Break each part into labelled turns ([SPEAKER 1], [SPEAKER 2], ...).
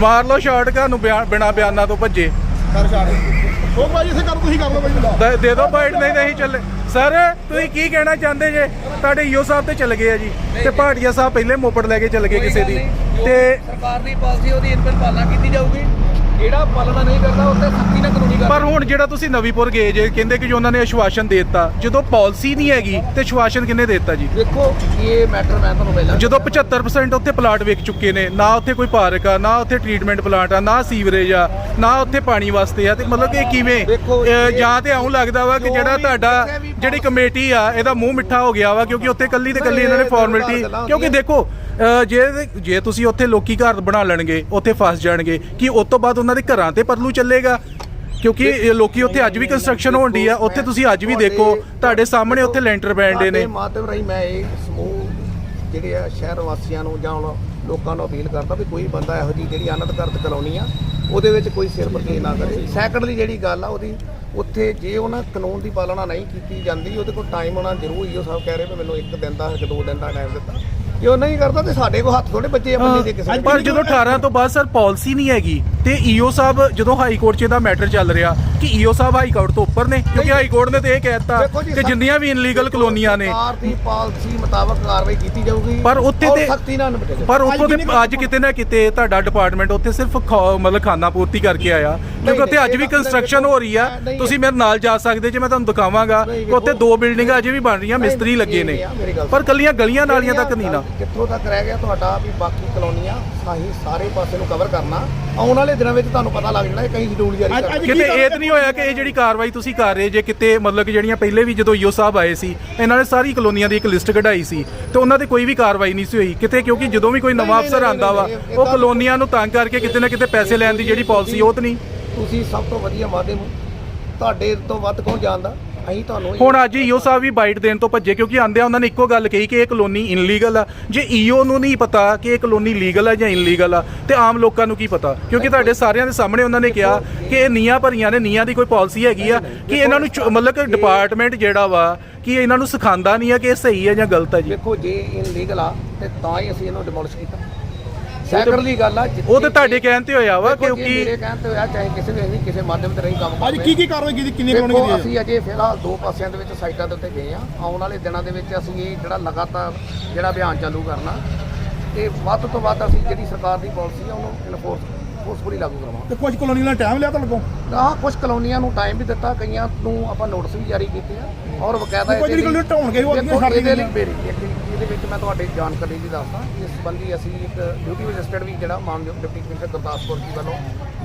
[SPEAKER 1] ਮਾਰ ਲਓ ਸ਼ਾਟ ਕਾ ਨੂੰ ਬਿਆਨ- ਬਿਨਾਂ ਬਿਆਨਾਂ ਤੋਂ ਭੱਜੇ।
[SPEAKER 2] ਕਰ ਛਾੜ ਉਹ ਭਾਈ ਇਸੇ ਕਰ ਤੁਸੀਂ ਕਰ ਲਓ ਭਾਈ
[SPEAKER 1] ਦੇ- ਦੇ ਦਿਓ ਬਾਈਟ ਨਹੀਂ ਨਹੀਂ ਚੱਲੇ। ਸਰ ਤੁਸੀਂ ਕੀ ਕਹਿਣਾ ਚਾਹੁੰਦੇ ਜੇ? ਤੁਹਾਡੇ ਈਓ ਸਾਹਿਬ ਤੇ ਚੱਲ ਗਏ ਆ ਜੀ। ਤੇ ਭਾਟੀਆ ਸਾਹਿਬ ਪਹਿਲੇ ਮੋਪੜ ਲੈ ਕੇ ਚੱਲ ਗਏ ਕਿਸੇ ਦੀ। ਤੇ
[SPEAKER 3] ਸਰਕਾਰ ਦੀ ਪਾਲਿਸੀ ਉਹਦੀ ਇਨਪੁਟ ਪਾਲਣਾ ਕੀਤੀ ਜਾਊਗੀ। ਜਿਹੜਾ ਪਾਲਣਾ ਨਹੀਂ ਕਰਦਾ ਉੱਤੇ ਸਖਤੀ ਨਾਲ
[SPEAKER 1] ਪਰ ਹੁਣ ਜਿਹੜਾ ਤੁਸੀਂ ਨਵੀਪੁਰ ਗਏ ਜੇ ਕਹਿੰਦੇ ਕਿ ਜੋ ਉਹਨਾਂ ਨੇ ਆਸ਼ਵਾਸਨ ਦੇ ਦਿੱਤਾ। ਜਦੋਂ ਪਾਲਿਸੀ ਨਹੀਂ ਹੈਗੀ ਤੇ ਆਸ਼ਵਾਸਨ ਕਿੰਨੇ ਦੇ ਦਿੱਤਾ ਜੀ?
[SPEAKER 3] ਦੇਖੋ ਇਹ ਮੈਟਰ ਮੈਂ ਤੁਹਾਨੂੰ ਪਹਿਲਾਂ
[SPEAKER 1] ਜਦੋਂ 75% ਉੱਥੇ ਪਲਾਟ ਵਿਕ ਚੁੱਕੇ ਨੇ ਨਾ ਉੱਥੇ ਕੋਈ ਪਾਰਕ ਆ ਨਾ ਉੱਥੇ ਟ੍ਰੀਟਮੈਂਟ ਪਲਾਂਟ ਆ ਨਾ ਸੀਵਰੇਜ ਆ ਨਾ ਉੱਥੇ ਪਾਣੀ ਵਾਸਤੇ ਆ ਤੇ ਮਤਲਬ ਕਿ ਕਿਵੇਂ? ਜਾਂ ਤੇ ਆਉਂ ਲੱਗਦਾ ਵਾ ਕਿ ਜਿਹੜਾ ਤੁਹਾਡਾ ਜਿਹੜੀ ਕਮੇਟੀ ਆ ਇਹਦਾ ਮੂੰਹ ਮਿੱਠਾ ਹੋ ਗਿਆ ਵਾ ਕਿਉਂਕਿ ਉੱਥੇ ਕੱਲੀ ਤੇ ਕੱਲੀ ਇਹਨਾਂ ਨੇ ਫਾਰਮੈਲਿਟੀ ਕਿਉਂਕਿ। ਦੇਖੋ ਜੇ ਜੇ ਤੁਸੀਂ ਉੱਥੇ ਲੋਕੀ ਘਰ ਬਣਾ ਲੈਣਗੇ ਉੱਥੇ ਫਸ ਜਾਣਗੇ ਕਿ ਉਸ ਤੋਂ ਬਾਅਦ ਉਹਨਾਂ ਦੇ ਘਰਾਂ ਤੇ ਪਰਲੂ ਚੱਲੇਗਾ? ਕਿਉਂਕਿ ਇਹ ਲੋਕੀ ਉੱਥੇ ਅੱਜ ਵੀ ਕੰਸਟਰਕਸ਼ਨ ਹੋਣ ਦੀ ਆ, ਉੱਥੇ ਤੁਸੀਂ ਅੱਜ ਵੀ ਦੇਖੋ, ਤੁਹਾਡੇ ਸਾਹਮਣੇ ਉੱਥੇ ਲੈਂਟਰ ਬੈਂਡੇ ਨੇ।
[SPEAKER 3] ਤੁਹਾਡੇ ਮਾਧਿਅਮ ਰਾਹੀਂ ਮੈਂ ਇਹ ਸਮੂਹ ਜਿਹੜੇ ਆ ਸ਼ਹਿਰ ਵਾਸੀਆਂ ਨੂੰ ਜਾਂ ਲੋਕਾਂ ਨੂੰ ਅਪੀਲ ਕਰਦਾ ਵੀ ਕੋਈ ਬੰਦਾ ਇਹੋ ਜੀ ਜਿਹੜੀ ਅਨਧਿਕਾਰਤ ਕਲੋਨੀ ਆ, ਉਹਦੇ ਵਿੱਚ ਕੋਈ ਸਿਰ ਪਰਦੇ ਨਾ ਕਰੇ। ਸੈਕੰਡਲੀ ਜਿਹੜੀ ਗੱਲ ਆ, ਉਹਦੀ ਉੱਥੇ ਜੇ ਉਹਨਾਂ ਕਾਨੂੰਨ ਦੀ ਪਾਲਣਾ ਨਹੀਂ ਕੀਤੀ ਜਾਂਦੀ, ਉਹਦੇ ਕੋਲ ਟਾਈਮ ਹੋਣਾ ਜ਼ਰੂਰੀ ਉਹ ਸਭ ਕਹਿ ਰਹੇ ਵੀ ਮੈਨੂੰ ਇੱਕ ਦਿਨ ਦਾ ਇੱਕ ਦੋ ਦਿਨ ਦਾ ਟਾਈਮ ਦਿੱਤਾ। ਜੇ ਉਹ ਨਹੀਂ ਕਰਦਾ ਤੇ ਸਾਡੇ ਕੋਲ ਹੱਥ ਥੋੜੇ ਬੱਚੇ ਆ ਬੰਦੇ ਦੇ ਕਿਸੇ
[SPEAKER 1] ਪਰ ਜਦੋਂ 18 ਤੋਂ ਬਾਅਦ ਸਰ ਪਾਲਿਸੀ ਨਹੀਂ ਹੈਗੀ ਤੇ ਈਓ ਸਾਹਿਬ ਜਦੋਂ ਹਾਈ ਕੋਰਟ 'ਚ ਇਹਦਾ ਮੈਟਰ ਚੱਲ ਰਿਹਾ ਕਿ ਈਓ ਸਾਹਿਬ ਹਾਈ ਕੋਰਟ ਤੋਂ ਉੱਪਰ ਨੇ ਕਿਉਂਕਿ ਹਾਈ ਕੋਰਟ ਨੇ ਤੇ ਇਹ ਕਹਿਤਾ ਕਿ ਜਿੰਨੀਆਂ ਵੀ ਇਨਲੀਗਲ ਕਲੋਨੀਆਂ ਨੇ।
[SPEAKER 3] ਸਰਕਾਰ ਦੀ ਪਾਲਿਸੀ ਮੁਤਾਬਕ ਕਾਰਵਾਈ ਕੀਤੀ ਜਾਊਗੀ
[SPEAKER 1] ਪਰ ਉੱਥੇ ਤੇ-
[SPEAKER 3] ਸਖਤੀ ਨਾਲ ਨਿਪਟਿਆ ਜਾਊਗਾ
[SPEAKER 1] ਪਰ ਉੱਥੋਂ ਤੇ ਅੱਜ ਕਿਤੇ ਨਾ ਕਿਤੇ ਤੁਹਾਡਾ ਡਿਪਾਰਟਮੈਂਟ ਉੱਥੇ ਸਿਰਫ ਮਤਲਬ ਖਾਨਾ ਪੂਰਤੀ ਕਰਕੇ ਆਇਆ। ਕਿਉਂਕਿ ਉੱਥੇ ਅੱਜ ਵੀ ਕੰਸਟਰਕਸ਼ਨ ਹੋ ਰਹੀ ਆ। ਤੁਸੀਂ ਮੇਰੇ ਨਾਲ ਜਾ ਸਕਦੇ ਜੇ ਮੈਂ ਤੁਹਾਨੂੰ ਦਿਖਾਵਾਂਗਾ। ਕਿ ਉੱਥੇ। ਦੋ ਬਿਲਡਿੰਗਾਂ ਅਜੇ ਵੀ ਬਣ ਰਹੀਆਂ ਮਿਸਤਰੀ ਲੱਗੇ ਨੇ। ਪਰ ਕੱਲੀਆਂ ਗਲੀਆਂ ਨਾਲੀਆਂ ਤੱਕ ਨਹੀਂ ਨਾ।
[SPEAKER 3] ਕਿੱਥੋਂ ਤੱਕ ਰਹਿ ਗਿਆ ਤੁਹਾਡਾ ਵੀ ਬਾਕੀ ਕਲੋਨੀਆਂ ਸਾਹੀ ਸਾਰੇ ਪਾਸੇ ਨੂੰ ਕਵਰ ਕਰਨਾ। ਆਉਣ ਵਾਲੇ ਦਿਨਾਂ ਵਿੱਚ ਤੁਹਾਨੂੰ ਪਤਾ ਲੱਗ ਜਾਣਾ ਇਹ ਕਈ ਸ਼ਡਿਊਲ ਜਾਰੀ
[SPEAKER 1] ਕਿਤੇ ਇਹ ਤਾਂ ਨਹੀਂ ਹੋਇਆ ਕਿ ਇਹ ਜਿਹੜੀ ਕਾਰਵਾਈ ਤੁਸੀਂ ਕਰ ਰਹੇ ਜੇ ਕਿਤੇ ਮਤਲਬ ਕਿ ਜਿਹੜੀਆਂ ਪਹਿਲੇ ਵੀ ਜਦੋਂ ਈਓ ਸਾਹਿਬ ਆਏ ਸੀ ਇਹਨਾਂ ਨੇ ਸਾਰੀ ਕਲੋਨੀਆਂ ਦੀ ਇੱਕ ਲਿਸਟ ਕਢਾਈ ਸੀ ਤੇ ਉਹਨਾਂ ਤੇ ਕੋਈ ਵੀ ਕਾਰਵਾਈ ਨਹੀਂ ਸੀ ਹੋਈ। ਕਿਤੇ ਕਿਉਂਕਿ ਜਦੋਂ ਵੀ ਕੋਈ ਨਵਾਂ ਅਫਸਰ ਆਂਦਾ ਵਾ ਉਹ ਕਲੋਨੀਆਂ ਨੂੰ ਤੰਗ ਕਰਕੇ ਕਿਤੇ ਨਾ ਕਿਤੇ ਪੈਸੇ ਲੈਣ ਦੀ ਜਿਹੜੀ ਪਾਲਿਸੀ ਉਹ ਤਾਂ ਨਹੀਂ।
[SPEAKER 3] ਤੁਸੀਂ ਸਭ ਤੋਂ ਵਧੀਆ ਮਾਧਿਅਮ ਹੋ। ਤੁਹਾਡੇ ਤੋਂ ਵੱਧ ਕੌਣ ਜਾਣਦਾ? ਅਸੀਂ ਤੁਹਾਨੂੰ
[SPEAKER 1] ਹੁਣ ਅੱਜ ਈਓ ਸਾਹਿਬ ਵੀ ਬਾਈਟ ਦੇਣ ਤੋਂ ਭੱਜੇ ਕਿਉਂਕਿ ਆਂਦਿਆਂ ਉਹਨਾਂ ਨੇ ਇੱਕੋ ਗੱਲ ਕਹੀ ਕਿ ਇਹ ਕਲੋਨੀ ਇਨਲੀਗਲ ਆ। ਜੇ ਈਓ ਨੂੰ ਨਹੀਂ ਪਤਾ ਕਿ ਇਹ ਕਲੋਨੀ ਲੀਗਲ ਆ ਜਾਂ ਇਨਲੀਗਲ ਆ ਤੇ ਆਮ ਲੋਕਾਂ ਨੂੰ ਕੀ ਪਤਾ? ਕਿਉਂਕਿ ਤੁਹਾਡੇ ਸਾਰਿਆਂ ਦੇ ਸਾਹਮਣੇ ਉਹਨਾਂ ਨੇ ਕਿਹਾ ਕਿ ਇਹ ਨੀਆਂ ਭਰੀਆਂ ਨੇ ਨੀਆਂ ਦੀ ਕੋਈ ਪਾਲਿਸੀ ਹੈਗੀ ਆ ਕਿ ਇਹਨਾਂ ਨੂੰ ਚੁ- ਮਤਲਬ ਕਿ ਡਿਪਾਰਟਮੈਂਟ ਜਿਹੜਾ ਵਾ ਕਿ ਇਹਨਾਂ ਨੂੰ ਸਿਖਾਉਂਦਾ ਨਹੀਂ ਆ ਕਿ ਇਹ ਸਹੀ ਹੈ ਜਾਂ ਗਲਤ ਹੈ ਜੀ।
[SPEAKER 3] ਦੇਖੋ ਜੇ ਇਨਲੀਗਲ ਆ ਤੇ ਤਾਂ ਹੀ ਅਸੀਂ ਇਹਨੂੰ ਡਿਮੋਲਿਸ਼ ਕੀਤਾ। ਸੈਕੰਡਲੀ ਗੱਲ ਆ
[SPEAKER 1] ਉਹ ਤੇ ਤੁਹਾਡੇ ਕਹਿਣ ਤੇ ਹੋਇਆ ਵਾ
[SPEAKER 3] ਜੀ, ਮੇਰੇ
[SPEAKER 1] ਕਿਉਂਕਿ
[SPEAKER 3] ਕਹਿਣ ਤੇ ਹੋਇਆ ਚਾਹੇ ਕਿਸੇ ਵੀ ਅਸੀਂ ਕਿਸੇ ਮਾਧਿਅਮ ਤੇ ਰਹੀ ਕੰਮ
[SPEAKER 2] ਅੱਜ ਕੀ ਕੀ ਕਾਰਵਾਈ ਕੀਤੀ ਕਿੰਨੀ
[SPEAKER 3] ਦੇਖੋ
[SPEAKER 2] ਕੀਤੀ ਹੈ
[SPEAKER 3] ਅਸੀਂ ਅਜੇ ਫਿਲਹਾਲ ਦੋ ਪਾਸਿਆਂ ਦੇ ਵਿੱਚ ਸਾਈਟਾਂ ਦੇ ਉੱਤੇ ਗਏ ਆ ਆਉਣ ਵਾਲੇ ਦਿਨਾਂ ਦੇ ਵਿੱਚ ਅਸੀਂ ਇਹ ਜਿਹੜਾ ਲਗਾਤਾਰ ਜਿਹੜਾ ਅਭਿਆਨ ਚਾਲੂ ਕਰਨਾ ਤੇ ਵੱਧ ਤੋਂ ਵੱਧ ਅਸੀਂ ਜਿਹੜੀ ਸਰਕਾਰ ਦੀ ਪਾਲਿਸੀ ਆ ਉਹਨੂੰ ਇਨਫੋਰਸ ਫੋਰਸਫੁਲੀ ਲਾਗੂ ਕਰਵਾਵਾਂਗੇ।
[SPEAKER 2] ਤੇ ਕੁਝ ਕਲੋਨੀ ਨਾਲ ਟਾਈਮ ਲਿਆ ਕੋਲ?
[SPEAKER 3] ਆਹ ਕੁਝ ਕਲੋਨੀਆਂ ਨੂੰ ਟਾਈਮ ਵੀ ਦਿੱਤਾ ਕਈਆਂ ਨੂੰ ਆਪਾਂ ਨੋਟਿਸ ਵੀ ਜਾਰੀ ਕੀਤੇ ਆ। ਔਰ ਬਕਾਇਦਾ
[SPEAKER 2] ਕੋਈ ਜਿਹੜੀ ਕਲੋਨੀ ਢਾਉਣ ਗਈ ਉਹ ਅੱਗੇ
[SPEAKER 3] ਇਹਦੇ
[SPEAKER 2] ਦਿੱਤੀ
[SPEAKER 3] ਲਈ ਮੇਰੀ ਇਹਦੇ ਵਿੱਚ ਮੈਂ ਤੁਹਾਡੀ ਜਾਣਕਾਰੀ ਵੀ ਦੱਸਦਾ। ਇਸ ਸੰਬੰਧੀ ਅਸੀਂ ਇੱਕ ਡਿਊਟੀ ਮੈਜਿਸਟਰੇਟ ਵੀ ਜਿਹੜਾ ਮਾਨਯੋਗ ਡਿਪਟੀ ਕਮਿਸ਼ਨਰ ਗੁਰਦਾਸਪੁਰ ਜੀ ਵੱਲੋਂ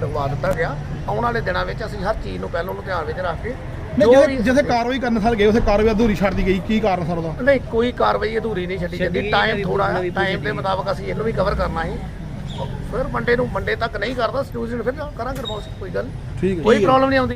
[SPEAKER 3] ਲਗਵਾ ਦਿੱਤਾ ਗਿਆ। ਆਉਣ ਵਾਲੇ ਦਿਨਾਂ ਵਿੱਚ ਅਸੀਂ ਹਰ ਚੀਜ਼ ਨੂੰ ਪਹਿਲਾਂ ਨੂੰ ਧਿਆਨ ਵਿੱਚ ਰੱਖ ਕੇ
[SPEAKER 2] ਨਹੀਂ ਕਾਰਵਾਈ ਕਰਨ ਸਾਰ ਗਏ ਉਥੇ ਕਾਰਵਾਈ ਅਧੂਰੀ ਛੱਡ ਦੀ ਗਈ। ਕੀ ਕਾਰਨ ਸਰ ਉਹਦਾ?
[SPEAKER 3] ਨਹੀਂ ਕੋਈ ਕਾਰਵਾਈ ਅਧੂਰੀ ਨਹੀਂ ਛੱਡੀ ਜਾਂਦੀ। ਟਾਈਮ ਥੋੜਾ ਹੈ ਟਾਈਮ ਦੇ ਮੁਤਾਬਕ ਅਸੀਂ ਇਹਨੂੰ ਵੀ ਕਵਰ ਕਰਨਾ ਹੈ ਫਿਰ ਮੰਡੇ ਨੂੰ ਮੰਡੇ ਤੱਕ ਨਹੀਂ ਕਰਦਾ। ਸਟੂਡੈਂਟ ਫਿਰ ਕਰਾਂਗੇ ਰਿਪੋਰਟ ਕੋਈ ਗੱਲ
[SPEAKER 2] ਠੀਕ ਹੈ।
[SPEAKER 3] ਕੋਈ ਪ੍ਰੋਬਲਮ ਨਹੀਂ ਆਉਂਦੀ।